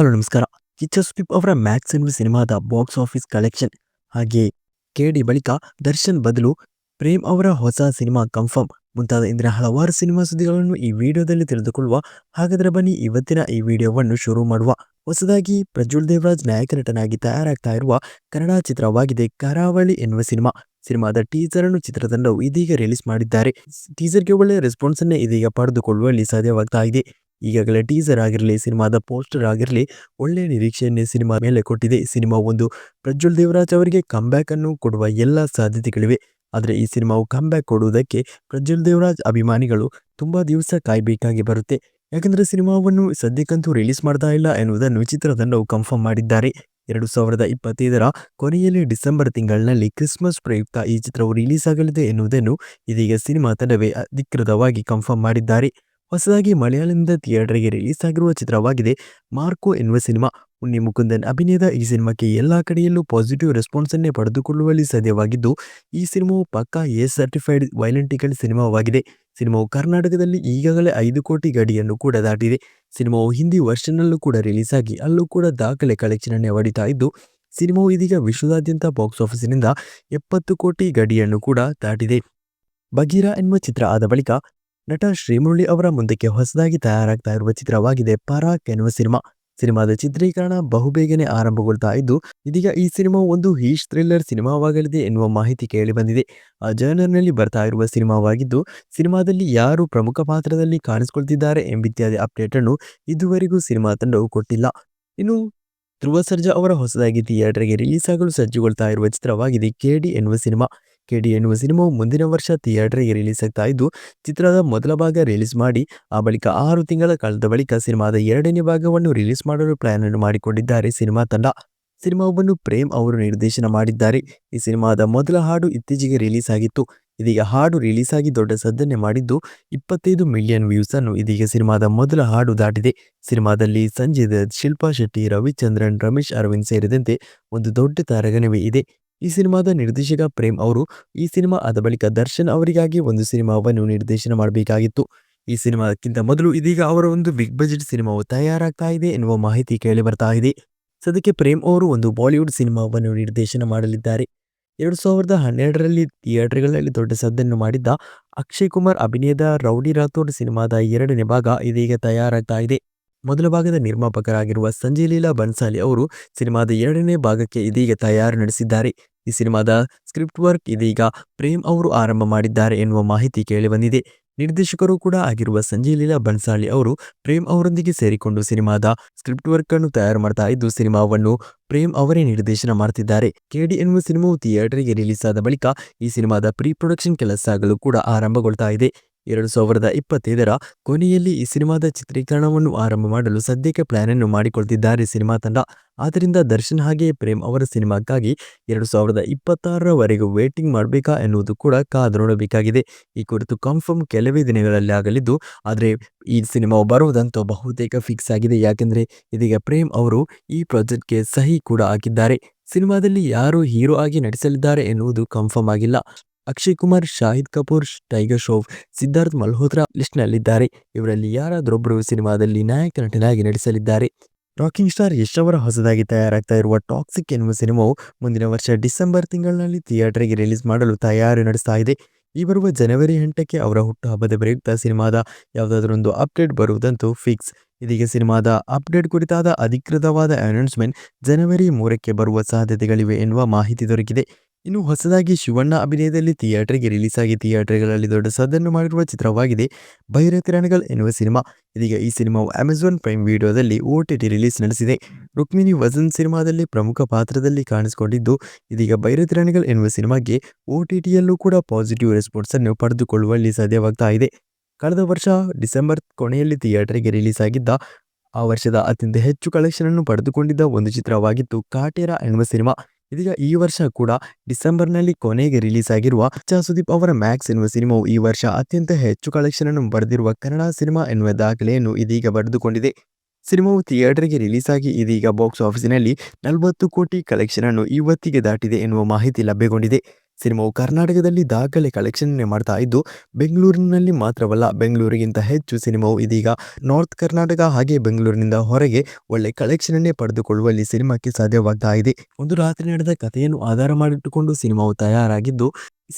Hello, ನಮಸ್ಕಾರ. ಕಿಚ್ಚ ಸುದೀಪ್ ಅವರ Max ಎನ್ನುವ ಸಿನಿಮಾದ ಬಾಕ್ಸ್ ಆಫೀಸ್ ಕಲೆಕ್ಷನ್ ಹಾಗೆ ಕೇಡಿ ಬಳಿಕ ದರ್ಶನ್ ಬದಲು ಪ್ರೇಮ್ ಅವರ ಹೊಸ ಸಿನಿಮಾ ಕನ್ಫರ್ಮ್ ಮುಂತಾದ ಇಂದಿನ ಹಲವಾರು ಸಿನಿಮಾ ಸುದ್ದಿಗಳನ್ನು ಈ ವಿಡಿಯೋದಲ್ಲಿ ತಿಳಿದುಕೊಳ್ಳುವ ಹಾಗಾದರೆ ಬನ್ನಿ, ಇವತ್ತಿನ ಈ ವಿಡಿಯೋವನ್ನು ಶುರು ಮಾಡುವ. ಹೊಸದಾಗಿ ಪ್ರಜ್ವಲ್ ದೇವರಾಜ್ ನಾಯಕ ನಟನಾಗಿ ತಯಾರಾಗ್ತಾ ಇರುವ ಕನ್ನಡ ಚಿತ್ರವಾಗಿದೆ ಕರಾವಳಿ ಎನ್ನುವ ಸಿನಿಮಾ. ಸಿನಿಮಾದ ಟೀಸರ್ ಅನ್ನು ಚಿತ್ರತಂಡವು ಇದೀಗ ರಿಲೀಸ್ ಮಾಡಿದ್ದಾರೆ. ಟೀಸರ್ಗೆ ಒಳ್ಳೆಯ ರೆಸ್ಪಾನ್ಸ್ ಅನ್ನೇ ಇದೀಗ ಪಡೆದುಕೊಳ್ಳುವಲ್ಲಿ ಸಾಧ್ಯವಾಗ್ತಾ ಇದೆ. ಈಗಾಗಲೇ ಟೀಸರ್ ಆಗಿರಲಿ, ಸಿನಿಮಾದ ಪೋಸ್ಟರ್ ಆಗಿರಲಿ ಒಳ್ಳೆಯ ನಿರೀಕ್ಷೆಯನ್ನೇ ಸಿನಿಮಾ ಮೇಲೆ ಕೊಟ್ಟಿದೆ. ಸಿನಿಮಾ ಒಂದು ಪ್ರಜ್ವಲ್ ದೇವರಾಜ್ ಅವರಿಗೆ ಕಂಬ್ಯಾಕ್ ಅನ್ನು ಕೊಡುವ ಎಲ್ಲ ಸಾಧ್ಯತೆಗಳಿವೆ. ಆದರೆ ಈ ಸಿನಿಮಾವು ಕಂಬ್ಯಾಕ್ ಕೊಡುವುದಕ್ಕೆ ಪ್ರಜ್ವಲ್ ದೇವರಾಜ್ ಅಭಿಮಾನಿಗಳು ತುಂಬ ದಿವಸ ಕಾಯಬೇಕಾಗಿ ಬರುತ್ತೆ. ಯಾಕಂದರೆ ಸಿನಿಮಾವನ್ನು ಸದ್ಯಕ್ಕಂತೂ ರಿಲೀಸ್ ಮಾಡ್ತಾ ಇಲ್ಲ ಎನ್ನುವುದನ್ನು ಚಿತ್ರತಂಡವು ಕನ್ಫರ್ಮ್ ಮಾಡಿದ್ದಾರೆ. ಎರಡು ಸಾವಿರದ ಇಪ್ಪತ್ತೈದರ ಕೊನೆಯಲ್ಲಿ ಡಿಸೆಂಬರ್ ತಿಂಗಳಿನಲ್ಲಿ ಕ್ರಿಸ್ಮಸ್ ಪ್ರಯುಕ್ತ ಈ ಚಿತ್ರವು ರಿಲೀಸ್ ಆಗಲಿದೆ ಎನ್ನುವುದನ್ನು ಇದೀಗ ಸಿನಿಮಾ ತಂಡವೇ ಅಧಿಕೃತವಾಗಿ ಕನ್ಫರ್ಮ್ ಮಾಡಿದ್ದಾರೆ. ಹೊಸದಾಗಿ ಮಲಯಾಳಂದ ಥಿಯೇಟರ್ಗೆ ರಿಲೀಸ್ ಆಗಿರುವ ಚಿತ್ರವಾಗಿದೆ. ಮಾರ್ಕೋ ಎನ್ನುವ ಸಿನಿಮಾ ಉನ್ನಿ ಮುಕುಂದನ್ ಅಭಿನಯದ ಈ ಸಿನಿಮಾಕ್ಕೆ ಎಲ್ಲಾ ಕಡೆಯಲ್ಲೂ ಪಾಸಿಟಿವ್ ರೆಸ್ಪಾನ್ಸ್ ಅನ್ನೇ ಪಡೆದುಕೊಳ್ಳುವಲ್ಲಿ ಸಾಧ್ಯವಾಗಿದ್ದು, ಈ ಸಿನಿಮಾವು ಪಕ್ಕಾ ಎ ಸರ್ಟಿಫೈಡ್ ವೈಲೆಂಟಿಕಲ್ ಸಿನಿಮಾವಾಗಿದೆ. ಸಿನಿಮಾವು ಕರ್ನಾಟಕದಲ್ಲಿ ಈಗಾಗಲೇ ಐದು ಕೋಟಿ ಗಡಿಯನ್ನು ಕೂಡ ದಾಟಿದೆ. ಸಿನಿಮಾವು ಹಿಂದಿ ವರ್ಷನ್ನಲ್ಲೂ ಕೂಡ ರಿಲೀಸ್ ಆಗಿ ಅಲ್ಲೂ ಕೂಡ ದಾಖಲೆ ಕಲೆಕ್ಷನ್ ಅನ್ನೇ ಹೊಡಿತಾ ಇದ್ದು, ಸಿನಿಮಾವು ಇದೀಗ ವಿಶ್ವದಾದ್ಯಂತ ಬಾಕ್ಸ್ ಆಫೀಸಿನಿಂದ ಎಪ್ಪತ್ತು ಕೋಟಿ ಗಡಿಯನ್ನು ಕೂಡ ದಾಟಿದೆ. ಬಗೀರಾ ಎನ್ನುವ ಚಿತ್ರ ಆದ ಬಳಿಕ ನಟ ಶ್ರೀಮುರಳಿ ಅವರ ಮುಂದಕ್ಕೆ ಹೊಸದಾಗಿ ತಯಾರಾಗ್ತಾ ಇರುವ ಚಿತ್ರವಾಗಿದೆ ಪರಾಕ್ ಎನ್ನುವ ಸಿನಿಮಾ. ಸಿನಿಮಾದ ಚಿತ್ರೀಕರಣ ಬಹುಬೇಗನೆ ಆರಂಭಗೊಳ್ತಾ ಇದ್ದು, ಇದೀಗ ಈ ಸಿನಿಮಾ ಒಂದು ಹೀಶ್ ಥ್ರಿಲ್ಲರ್ ಸಿನಿಮಾವಾಗಲಿದೆ ಎನ್ನುವ ಮಾಹಿತಿ ಕೇಳಿ ಬಂದಿದೆ. ಆ ಜರ್ನರ್ನಲ್ಲಿ ಬರ್ತಾ ಇರುವ ಸಿನಿಮಾವಾಗಿದ್ದು, ಸಿನಿಮಾದಲ್ಲಿ ಯಾರು ಪ್ರಮುಖ ಪಾತ್ರದಲ್ಲಿ ಕಾಣಿಸಿಕೊಳ್ತಿದ್ದಾರೆ ಎಂಬಿತ್ಯಾದಿ ಅಪ್ಡೇಟ್ ಅನ್ನು ಇದುವರೆಗೂ ಸಿನಿಮಾ ತಂಡವು ಕೊಟ್ಟಿಲ್ಲ. ಇನ್ನು ಧ್ರುವ ಸರ್ಜಾ ಅವರ ಹೊಸದಾಗಿ ಥಿಯೇಟರ್ಗೆ ರಿಲೀಸ್ ಆಗಲು ಸಜ್ಜುಗೊಳ್ತಾ ಇರುವ ಚಿತ್ರವಾಗಿದೆ ಕೆಡಿ ಎನ್ನುವ ಸಿನಿಮಾ. ಕೆಡಿ ಎನ್ನುವ ಸಿನಿಮಾವು ಮುಂದಿನ ವರ್ಷ ಥಿಯೇಟರ್ಗೆ ರಿಲೀಸ್ ಆಗ್ತಾ ಇದ್ದು, ಚಿತ್ರದ ಮೊದಲ ಭಾಗ ರಿಲೀಸ್ ಮಾಡಿ, ಆ ಬಳಿಕ ಆರು ತಿಂಗಳ ಕಳೆದ ಬಳಿಕ ಸಿನಿಮಾದ ಎರಡನೇ ಭಾಗವನ್ನು ರಿಲೀಸ್ ಮಾಡಲು ಪ್ಲಾನ್ ಅನ್ನು ಮಾಡಿಕೊಂಡಿದ್ದಾರೆ ಸಿನಿಮಾ ತಂಡ. ಸಿನಿಮಾವನ್ನು ಪ್ರೇಮ್ ಅವರು ನಿರ್ದೇಶನ ಮಾಡಿದ್ದಾರೆ. ಈ ಸಿನಿಮಾದ ಮೊದಲ ಹಾಡು ಇತ್ತೀಚೆಗೆ ರಿಲೀಸ್ ಆಗಿತ್ತು. ಇದೀಗ ಹಾಡು ರಿಲೀಸ್ ಆಗಿ ದೊಡ್ಡ ಸದ್ದನ್ನೇ ಮಾಡಿದ್ದು, ಇಪ್ಪತ್ತೈದು ಮಿಲಿಯನ್ ವ್ಯೂಸ್ ಅನ್ನು ಇದೀಗ ಸಿನಿಮಾದ ಮೊದಲ ಹಾಡು ದಾಟಿದೆ. ಸಿನಿಮಾದಲ್ಲಿ ಸಂಜಯ್ ದತ್, ಶಿಲ್ಪಾ ಶೆಟ್ಟಿ, ರವಿಚಂದ್ರನ್, ರಮೇಶ್ ಅರವಿಂದ್ ಸೇರಿದಂತೆ ಒಂದು ದೊಡ್ಡ ತಾರಗಣವೇ ಇದೆ. ಈ ಸಿನಿಮಾದ ನಿರ್ದೇಶಕ ಪ್ರೇಮ್ ಅವರು ಈ ಸಿನಿಮಾ ಆದ ಬಳಿಕ ದರ್ಶನ್ ಅವರಿಗಾಗಿ ಒಂದು ಸಿನಿಮಾವನ್ನು ನಿರ್ದೇಶನ ಮಾಡಬೇಕಾಗಿತ್ತು. ಈ ಸಿನಿಮಾಕ್ಕಿಂತ ಮೊದಲು ಇದೀಗ ಅವರ ಒಂದು ಬಿಗ್ ಬಜೆಟ್ ಸಿನಿಮಾವು ತಯಾರಾಗ್ತಾ ಇದೆ ಎನ್ನುವ ಮಾಹಿತಿ ಕೇಳಿ ಬರ್ತಾ ಇದೆ. ಸದ್ಯಕ್ಕೆ ಪ್ರೇಮ್ ಅವರು ಒಂದು ಬಾಲಿವುಡ್ ಸಿನಿಮಾವನ್ನು ನಿರ್ದೇಶನ ಮಾಡಲಿದ್ದಾರೆ. ಎರಡು ಸಾವಿರದ ಹನ್ನೆರಡರಲ್ಲಿ ಥಿಯೇಟರ್ಗಳಲ್ಲಿ ದೊಡ್ಡ ಸದ್ದನ್ನು ಮಾಡಿದ್ದ ಅಕ್ಷಯ್ ಕುಮಾರ್ ಅಭಿನಯದ ರೌಡಿ ರಾಥೋಡ್ ಸಿನಿಮಾದ ಎರಡನೇ ಭಾಗ ಇದೀಗ ತಯಾರಾಗ್ತಾ ಇದೆ. ಮೊದಲ ಭಾಗದ ನಿರ್ಮಾಪಕರಾಗಿರುವ ಸಂಜಯ್ ಲೀಲಾ ಬನ್ಸಾಲಿ ಅವರು ಸಿನಿಮಾದ ಎರಡನೇ ಭಾಗಕ್ಕೆ ಇದೀಗ ತಯಾರು ನಡೆಸಿದ್ದಾರೆ. ಈ ಸಿನಿಮಾದ ಸ್ಕ್ರಿಪ್ಟ್ ವರ್ಕ್ ಇದೀಗ ಪ್ರೇಮ್ ಅವರು ಆರಂಭ ಮಾಡಿದ್ದಾರೆ ಎನ್ನುವ ಮಾಹಿತಿ ಕೇಳಿಬಂದಿದೆ ನಿರ್ದೇಶಕರು ಕೂಡ ಆಗಿರುವ ಸಂಜಯ್ ಲೀಲಾ ಬನ್ಸಾಳಿ ಅವರು ಪ್ರೇಮ್ ಅವರೊಂದಿಗೆ ಸೇರಿಕೊಂಡು ಸಿನಿಮಾದ ಸ್ಕ್ರಿಪ್ಟ್ ವರ್ಕ್ ಅನ್ನು ತಯಾರು ಮಾಡ್ತಾ ಇದ್ದು, ಸಿನಿಮಾವನ್ನು ಪ್ರೇಮ್ ಅವರೇ ನಿರ್ದೇಶನ ಮಾಡ್ತಿದ್ದಾರೆ. ಕೆಡಿ ಎನ್ನುವ ಸಿನಿಮಾವು ಥಿಯೇಟರ್ಗೆ ರಿಲೀಸ್ ಆದ ಬಳಿಕ ಈ ಸಿನಿಮಾದ ಪ್ರೀ ಪ್ರೊಡಕ್ಷನ್ ಕೆಲಸಗಳು ಕೂಡ ಆರಂಭಗೊಳ್ತಾ ಇದೆ. ಎರಡು ಸಾವಿರದ ಇಪ್ಪತ್ತೈದರ ಕೊನೆಯಲ್ಲಿ ಈ ಸಿನಿಮಾದ ಚಿತ್ರೀಕರಣವನ್ನು ಆರಂಭ ಮಾಡಲು ಸದ್ಯಕ್ಕೆ ಪ್ಲಾನ್ ಅನ್ನು ಮಾಡಿಕೊಳ್ತಿದ್ದಾರೆ ಸಿನಿಮಾ ತಂಡ. ಆದ್ದರಿಂದ ದರ್ಶನ್ ಹಾಗೆಯೇ ಪ್ರೇಮ್ ಅವರ ಸಿನಿಮಾಕ್ಕಾಗಿ ಎರಡು ಸಾವಿರದ ಇಪ್ಪತ್ತಾರರವರೆಗೂ ವೇಟಿಂಗ್ ಮಾಡಬೇಕಾ ಎನ್ನುವುದು ಕೂಡ ಕಾದು ನೋಡಬೇಕಾಗಿದೆ. ಈ ಕುರಿತು ಕನ್ಫರ್ಮ್ ಕೆಲವೇ ದಿನಗಳಲ್ಲಿ ಆಗಲಿದ್ದು ಆದರೆ ಈ ಸಿನಿಮಾ ಬರುವುದಂತೂ ಬಹುತೇಕ ಫಿಕ್ಸ್ ಆಗಿದೆ. ಯಾಕೆಂದರೆ ಇದೀಗ ಪ್ರೇಮ್ ಅವರು ಈ ಪ್ರಾಜೆಕ್ಟ್ಗೆ ಸಹಿ ಕೂಡ ಹಾಕಿದ್ದಾರೆ. ಸಿನಿಮಾದಲ್ಲಿ ಯಾರು ಹೀರೋ ಆಗಿ ನಟಿಸಲಿದ್ದಾರೆ ಎನ್ನುವುದು ಕನ್ಫರ್ಮ್ ಆಗಿಲ್ಲ. ಅಕ್ಷಯ್ ಕುಮಾರ್, ಶಾಹಿದ್ ಕಪೂರ್, ಟೈಗರ್ ಶ್ರಾಫ್, ಸಿದ್ಧಾರ್ಥ್ ಮಲ್ಹೋತ್ರಾ ಲಿಸ್ಟ್ನಲ್ಲಿದ್ದಾರೆ ಇವರಲ್ಲಿ ಯಾರಾದರೊಬ್ಬರು ಸಿನಿಮಾದಲ್ಲಿ ನಾಯಕ ನಟನಾಗಿ ನಟಿಸಲಿದ್ದಾರೆ. ರಾಕಿಂಗ್ ಸ್ಟಾರ್ ಯಶ್ ಅವರ ಹೊಸದಾಗಿ ತಯಾರಾಗ್ತಾ ಇರುವ ಟಾಕ್ಸಿಕ್ ಎನ್ನುವ ಸಿನಿಮಾವು ಮುಂದಿನ ವರ್ಷ ಡಿಸೆಂಬರ್ ತಿಂಗಳಿನಲ್ಲಿ ಥಿಯೇಟರ್ಗೆ ರಿಲೀಸ್ ಮಾಡಲು ತಯಾರಿ ನಡೆಸ್ತಾ ಇದೆ. ಈ ಬರುವ ಜನವರಿ ಎಂಟಕ್ಕೆ ಅವರ ಹುಟ್ಟುಹಬ್ಬದ ಪ್ರಯುಕ್ತ ಸಿನಿಮಾದ ಯಾವುದಾದ್ರೊಂದು ಅಪ್ಡೇಟ್ ಬರುವುದಂತೂ ಫಿಕ್ಸ್ ಇದೀಗ ಸಿನಿಮಾದ ಅಪ್ಡೇಟ್ ಕುರಿತಾದ ಅಧಿಕೃತವಾದ ಅನೌನ್ಸ್ಮೆಂಟ್ ಜನವರಿ ಮೂರಕ್ಕೆ ಬರುವ ಸಾಧ್ಯತೆಗಳಿವೆ ಎನ್ನುವ ಮಾಹಿತಿ ದೊರಕಿದೆ. ಇನ್ನು ಹೊಸದಾಗಿ ಶಿವಣ್ಣ ಅಭಿನಯದಲ್ಲಿ ಥಿಯೇಟರ್ಗೆ ರಿಲೀಸ್ ಆಗಿ ಥಿಯೇಟರ್ಗಳಲ್ಲಿ ದೊಡ್ಡ ಸದ್ದನ್ನು ಮಾಡಿರುವ ಚಿತ್ರವಾಗಿದೆ ಭೈರತಿರಣಗಳು ಎನ್ನುವ ಸಿನಿಮಾ. ಇದೀಗ ಈ ಸಿನಿಮಾವು ಅಮೆಜಾನ್ ಪ್ರೈಮ್ ವಿಡಿಯೋದಲ್ಲಿ ಓ ಟಿ ರಿಲೀಸ್ ನಡೆಸಿದೆ. ರುಕ್ಮಿಣಿ ವಜನ್ ಸಿನಿಮಾದಲ್ಲಿ ಪ್ರಮುಖ ಪಾತ್ರದಲ್ಲಿ ಕಾಣಿಸಿಕೊಂಡಿದ್ದು, ಇದೀಗ ಭೈರತಿರಣಗಳು ಎನ್ನುವ ಸಿನಿಮಾಗೆ ಓ ಟಿ ಟಿಯಲ್ಲೂ ಕೂಡ ಪಾಸಿಟಿವ್ ರೆಸ್ಪಾನ್ಸ್ ಅನ್ನು ಪಡೆದುಕೊಳ್ಳುವಲ್ಲಿ ಸಾಧ್ಯವಾಗ್ತಾ ಇದೆ. ಕಳೆದ ವರ್ಷ ಡಿಸೆಂಬರ್ ಕೊನೆಯಲ್ಲಿ ಥಿಯೇಟರ್ಗೆ ರಿಲೀಸ್ ಆಗಿದ್ದ ಆ ವರ್ಷದ ಅತ್ಯಂತ ಹೆಚ್ಚು ಕಲೆಕ್ಷನ್ ಅನ್ನು ಪಡೆದುಕೊಂಡಿದ್ದ ಒಂದು ಚಿತ್ರವಾಗಿತ್ತು ಕಾಟೇರ ಎನ್ನುವ ಸಿನಿಮಾ. ಇದೀಗ ಈ ವರ್ಷ ಕೂಡ ಡಿಸೆಂಬರ್ನಲ್ಲಿ ಕೊನೆಗೆ ರಿಲೀಸ್ ಆಗಿರುವ ಚಾ ಸುದೀಪ್ ಅವರ ಮ್ಯಾಕ್ಸ್ ಎನ್ನುವ ಸಿನಿಮಾವು ಈ ವರ್ಷ ಅತ್ಯಂತ ಹೆಚ್ಚು ಕಲೆಕ್ಷನ್ ಅನ್ನು ಬರೆದಿರುವ ಕನ್ನಡ ಸಿನಿಮಾ ಎನ್ನುವ ದಾಖಲೆಯನ್ನು ಇದೀಗ ಬರೆದುಕೊಂಡಿದೆ. ಸಿನಿಮಾವು ಥಿಯೇಟರ್ಗೆ ರಿಲೀಸ್ ಆಗಿ ಇದೀಗ ಬಾಕ್ಸ್ ಆಫೀಸಿನಲ್ಲಿ ನಲವತ್ತು ಕೋಟಿ ಕಲೆಕ್ಷನ್ ಅನ್ನು ಇವತ್ತಿಗೆ ದಾಟಿದೆ ಎನ್ನುವ ಮಾಹಿತಿ ಲಭ್ಯಗೊಂಡಿದೆ. ಸಿನಿಮಾವು ಕರ್ನಾಟಕದಲ್ಲಿ ದಾಖಲೆ ಕಲೆಕ್ಷನ್ ಮಾಡ್ತಾ ಇದ್ದು, ಬೆಂಗಳೂರಿನಲ್ಲಿ ಮಾತ್ರವಲ್ಲ, ಬೆಂಗಳೂರಿಗಿಂತ ಹೆಚ್ಚು ಸಿನಿಮಾವು ಇದೀಗ ನಾರ್ತ್ ಕರ್ನಾಟಕ ಹಾಗೆ ಬೆಂಗಳೂರಿನಿಂದ ಹೊರಗೆ ಒಳ್ಳೆ ಕಲೆಕ್ಷನ್ ಅನ್ನೇ ಪಡೆದುಕೊಳ್ಳುವಲ್ಲಿ ಸಿನಿಮಾಕ್ಕೆ ಸಾಧ್ಯವಾಗ್ತಾ ಇದೆ. ಒಂದು ರಾತ್ರಿ ನಡೆದ ಕಥೆಯನ್ನು ಆಧಾರ ಮಾಡಿಟ್ಟುಕೊಂಡು ಸಿನಿಮಾವು ತಯಾರಾಗಿದ್ದು,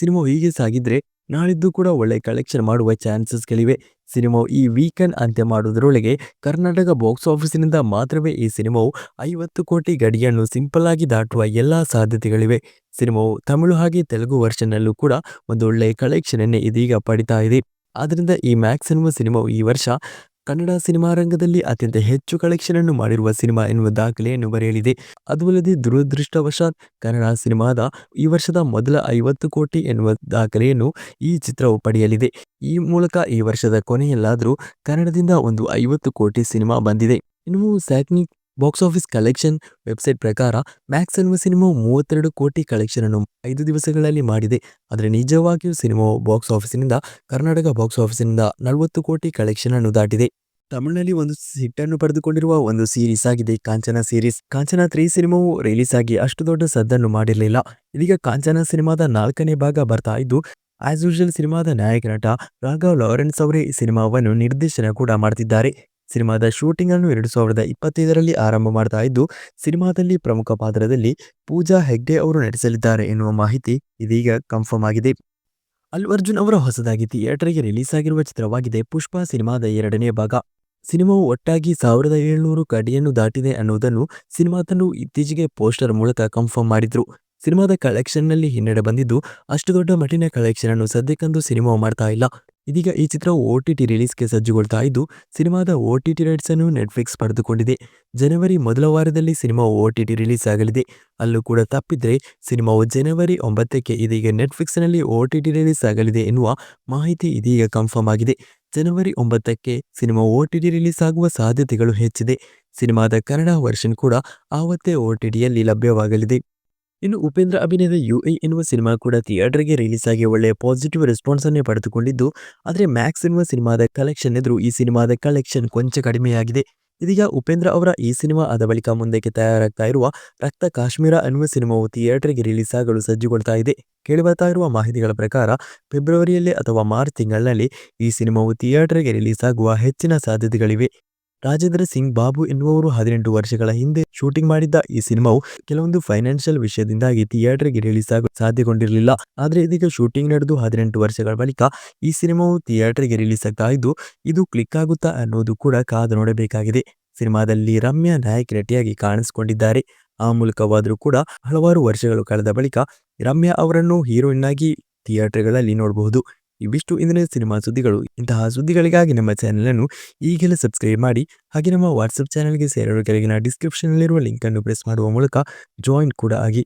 ಸಿನಿಮಾವು ಹೀಗೆ ಸಾಗಿದ್ರೆ ನಾಳಿದ್ದು ಕೂಡ ಒಳ್ಳೆ ಕಲೆಕ್ಷನ್ ಮಾಡುವ ಚಾನ್ಸಸ್ಗಳಿವೆ ಸಿನಿಮಾವು ಈ ವೀಕೆಂಡ್ ಅಂತ್ಯ ಮಾಡುವುದರೊಳಗೆ ಕರ್ನಾಟಕ ಬಾಕ್ಸ್ ಆಫೀಸಿನಿಂದ ಮಾತ್ರವೇ ಈ ಸಿನಿಮಾವು ಐವತ್ತು ಕೋಟಿ ಗಡಿಯನ್ನು ಸಿಂಪಲ್ ಆಗಿ ದಾಟುವ ಎಲ್ಲ ಸಾಧ್ಯತೆಗಳಿವೆ. ಸಿನಿಮಾವು ತಮಿಳು ಹಾಗೆ ತೆಲುಗು ವರ್ಷನಲ್ಲೂ ಕೂಡ ಒಂದು ಒಳ್ಳೆ ಕಲೆಕ್ಷನ್ ಅನ್ನೇ ಇದೀಗ ಪಡಿತಾ ಇದೆ. ಆದ್ದರಿಂದ ಈ ಮ್ಯಾಕ್ಸಿಮಮ್ ಸಿನಿಮಾವು ಈ ವರ್ಷ ಕನ್ನಡ ಸಿನಿಮಾ ರಂಗದಲ್ಲಿ ಅತ್ಯಂತ ಹೆಚ್ಚು ಕಲೆಕ್ಷನ್ ಅನ್ನು ಮಾಡಿರುವ ಸಿನಿಮಾ ಎನ್ನುವ ದಾಖಲೆಯನ್ನು ಬರೆಯಲಿದೆ. ಅದು ಅಲ್ಲದೆ ದುರದೃಷ್ಟವಶಾತ್ ಕನ್ನಡ ಸಿನಿಮಾದ ಈ ವರ್ಷದ ಮೊದಲ ಐವತ್ತು ಕೋಟಿ ಎನ್ನುವ ದಾಖಲೆಯನ್ನು ಈ ಚಿತ್ರವು ಪಡೆಯಲಿದೆ. ಈ ಮೂಲಕ ಈ ವರ್ಷದ ಕೊನೆಯಲ್ಲಾದರೂ ಕನ್ನಡದಿಂದ ಒಂದು ಐವತ್ತು ಕೋಟಿ ಸಿನಿಮಾ ಬಂದಿದೆ. ಇನ್ನು Sacnilk box office collection website ಪ್ರಕಾರ ಮ್ಯಾಕ್ಸ್ ಎನ್ನುವ ಸಿನಿಮಾವು ಮೂವತ್ತೆರಡು ಕೋಟಿ ಕಲೆಕ್ಷನ್ ಅನ್ನು ಐದು ದಿವಸಗಳಲ್ಲಿ ಮಾಡಿದೆ. ಆದರೆ ನಿಜವಾಗಿಯೂ ಸಿನಿಮಾವು ಬಾಕ್ಸ್ ಆಫೀಸಿನಿಂದ ಕರ್ನಾಟಕ ಬಾಕ್ಸ್ ಆಫೀಸಿನಿಂದ ನಲವತ್ತು ಕೋಟಿ ಕಲೆಕ್ಷನ್ ಅನ್ನು ದಾಟಿದೆ. ತಮಿಳಿನಲ್ಲಿ ಒಂದು ಹಿಟ್ಟನ್ನು ಪಡೆದುಕೊಂಡಿರುವ ಒಂದು ಸೀರೀಸ್ ಆಗಿದೆ, ಕಾಂಚನ ಸೀರೀಸ್ ಕಾಂಚನ ತ್ರೀ ಸಿನಿಮಾವು ರಿಲೀಸ್ ಆಗಿ ಅಷ್ಟು ದೊಡ್ಡ ಸದ್ದನ್ನು ಮಾಡಿರಲಿಲ್ಲ. ಇದೀಗ ಕಾಂಚನ ಸಿನಿಮಾದ ನಾಲ್ಕನೇ ಭಾಗ ಬರ್ತಾ ಇದ್ದು ಆಸ್ ಯೂಶಲ್ ಸಿನಿಮಾದ ನಾಯಕ ನಟ ರಾಘವ್ ಲಾರೆನ್ಸ್ ಅವರೇ ಈ ಸಿನಿಮಾವನ್ನು ನಿರ್ದೇಶನ ಕೂಡ ಮಾಡ್ತಿದ್ದಾರೆ. ಸಿನಿಮಾದ ಶೂಟಿಂಗ್ ಅನ್ನು ಎರಡು ಸಾವಿರದ ಇಪ್ಪತ್ತೈದರಲ್ಲಿ ಆರಂಭ ಮಾಡ್ತಾ ಇದ್ದು, ಸಿನಿಮಾದಲ್ಲಿ ಪ್ರಮುಖ ಪಾತ್ರದಲ್ಲಿ ಪೂಜಾ ಹೆಗ್ಡೆ ಅವರು ನಟಿಸಲಿದ್ದಾರೆ ಎನ್ನುವ ಮಾಹಿತಿ ಇದೀಗ ಕನ್ಫರ್ಮ್ ಆಗಿದೆ. ಅಲ್ ಅರ್ಜುನ್ ಅವರ ಹೊಸದಾಗಿ ಥಿಯೇಟರ್ಗೆ ರಿಲೀಸ್ ಆಗಿರುವ ಚಿತ್ರವಾಗಿದೆ ಪುಷ್ಪ ಸಿನಿಮಾದ ಎರಡನೇ ಭಾಗ. ಸಿನಿಮಾವು ಒಟ್ಟಾಗಿ ಸಾವಿರದ ಏಳ್ನೂರು ಕಡಿಯನ್ನು ದಾಟಿದೆ ಅನ್ನುವುದನ್ನು ಸಿನಿಮಾ ತಂಡವು ಇತ್ತೀಚೆಗೆ ಪೋಸ್ಟರ್ ಮೂಲಕ ಕನ್ಫರ್ಮ್ ಮಾಡಿದ್ರು. ಸಿನಿಮಾದ ಕಲೆಕ್ಷನ್ನಲ್ಲಿ ಹಿನ್ನಡೆ ಬಂದಿದ್ದು, ಅಷ್ಟು ದೊಡ್ಡ ಮಟ್ಟಿನ ಕಲೆಕ್ಷನ್ ಅನ್ನು ಸದ್ಯಕ್ಕಂದು ಸಿನಿಮಾ ಮಾಡ್ತಾ ಇಲ್ಲ. ಇದೀಗ ಈ ಚಿತ್ರವು ಒ ಟಿ ಟಿ ರಿಲೀಸ್ಗೆ ಸಜ್ಜುಗೊಳ್ತಾ ಇದ್ದು, ಸಿನಿಮಾದ ಒ ಟಿ ಟಿ ರೈಟ್ಸ್ ಅನ್ನು ನೆಟ್ಫ್ಲಿಕ್ಸ್ ಪಡೆದುಕೊಂಡಿದೆ. ಜನವರಿ ಮೊದಲ ವಾರದಲ್ಲಿ cinema O T T release ಆಗಲಿದೆ. ಅಲ್ಲೂ ಕೂಡ ತಪ್ಪಿದ್ರೆ, ಸಿನಿಮಾವು ಜನವರಿ ಒಂಬತ್ತಕ್ಕೆ ಇದೀಗ ನೆಟ್ಫ್ಲಿಕ್ಸ್ನಲ್ಲಿ ಒ ಟಿ ಟಿ ರಿಲೀಸ್ ಆಗಲಿದೆ ಎನ್ನುವ ಮಾಹಿತಿ ಇದೀಗ ಕನ್ಫರ್ಮ್ ಆಗಿದೆ. ಜನವರಿ ಒಂಬತ್ತಕ್ಕೆ cinema O T T release ಆಗುವ ಸಾಧ್ಯತೆಗಳು ಹೆಚ್ಚಿದೆ. ಸಿನಿಮಾದ ಕನ್ನಡ ವರ್ಷನ್ ಕೂಡ ಆವತ್ತೇ ಒ ಟಿ ಟಿಯಲ್ಲಿ ಲಭ್ಯವಾಗಲಿದೆ. ಇನ್ನು ಉಪೇಂದ್ರ ಅಭಿನಯದ ಯು ಐ ಎನ್ನುವ ಸಿನಿಮಾ ಕೂಡ ಥಿಯೇಟರ್ಗೆ ರಿಲೀಸ್ ಆಗಿ ಒಳ್ಳೆಯ ಪಾಸಿಟಿವ್ ರೆಸ್ಪಾನ್ಸ್ ಅನ್ನೇ ಪಡೆದುಕೊಂಡಿದ್ದು, ಆದರೆ ಮ್ಯಾಕ್ಸ್ ಎನ್ನುವ ಸಿನಿಮಾದ ಕಲೆಕ್ಷನ್ ಎದುರು ಈ ಸಿನಿಮಾದ ಕಲೆಕ್ಷನ್ ಕೊಂಚ ಕಡಿಮೆಯಾಗಿದೆ. ಇದೀಗ ಉಪೇಂದ್ರ ಅವರ ಈ ಸಿನಿಮಾ ಆದ ಬಳಿಕ ಮುಂದಕ್ಕೆ ತಯಾರಾಗ್ತಾ ಇರುವ ರಕ್ತ ಕಾಶ್ಮೀರ ಎನ್ನುವ ಸಿನಿಮಾವು ಥಿಯೇಟರ್ಗೆ ರಿಲೀಸ್ ಆಗಲು ಸಜ್ಜುಗೊಳ್ತಾ ಇದೆ. ಕೇಳಿಬರ್ತಾ ಇರುವ ಮಾಹಿತಿಗಳ ಪ್ರಕಾರ ಫೆಬ್ರವರಿಯಲ್ಲಿ ಅಥವಾ ಮಾರ್ಚ್ ತಿಂಗಳಿನಲ್ಲಿ ಈ ಸಿನಿಮಾವು ಥಿಯೇಟರ್ಗೆ ರಿಲೀಸ್ ಆಗುವ ಹೆಚ್ಚಿನ ಸಾಧ್ಯತೆಗಳಿವೆ. ರಾಜೇಂದ್ರ ಸಿಂಗ್ ಬಾಬು ಎನ್ನುವವರು ಹದಿನೆಂಟು ವರ್ಷಗಳ ಹಿಂದೆ ಶೂಟಿಂಗ್ ಮಾಡಿದ್ದ ಈ ಸಿನಿಮಾವು ಕೆಲವೊಂದು ಫೈನಾನ್ಷಿಯಲ್ ವಿಷಯದಿಂದಾಗಿ ಥಿಯೇಟರ್ಗೆ ರಿಲೀಸ್ ಆಗಲು ಸಾಧ್ಯಗೊಂಡಿರಲಿಲ್ಲ. ಆದರೆ ಇದೀಗ ಶೂಟಿಂಗ್ ನಡೆದು ಹದಿನೆಂಟು ವರ್ಷಗಳ ಬಳಿಕ ಈ ಸಿನಿಮಾವು ಥಿಯೇಟರ್ಗೆ ರಿಲೀಸ್ ಆಗ್ತಾ ಇದ್ದು, ಇದು ಕ್ಲಿಕ್ ಆಗುತ್ತಾ ಅನ್ನೋದು ಕೂಡ ಕಾದು ನೋಡಬೇಕಾಗಿದೆ. ಸಿನಿಮಾದಲ್ಲಿ ರಮ್ಯಾ ನಾಯಕ್ ನಟಿಯಾಗಿ ಕಾಣಿಸಿಕೊಂಡಿದ್ದಾರೆ. ಆ ಮೂಲಕವಾದರೂ ಕೂಡ ಹಲವಾರು ವರ್ಷಗಳು ಕಳೆದ ಬಳಿಕ ರಮ್ಯಾ ಅವರನ್ನು ಹೀರೋಯಿನ್ ಆಗಿ ಥಿಯೇಟರ್ಗಳಲ್ಲಿ ನೋಡಬಹುದು. ಇವಿಷ್ಟು ಇಂದಿನ ಸಿನಿಮಾ ಸುದ್ದಿಗಳು. ಇಂತಹ ಸುದ್ದಿಗಳಿಗಾಗಿ ನಮ್ಮ ಚಾನೆಲ್ ಅನ್ನು ಈಗಲೇ ಸಬ್ಸ್ಕ್ರೈಬ್ ಮಾಡಿ, ಹಾಗೆ ನಮ್ಮ ವಾಟ್ಸಪ್ ಚಾನೆಲ್ಗೆ ಸೇರಲು ಕೆಳಗಿನ ಡಿಸ್ಕ್ರಿಪ್ಷನ್ನಲ್ಲಿರುವ ಲಿಂಕ್ ಅನ್ನು ಪ್ರೆಸ್ ಮಾಡುವ ಮೂಲಕ ಜಾಯಿನ್ ಕೂಡ ಆಗಿ.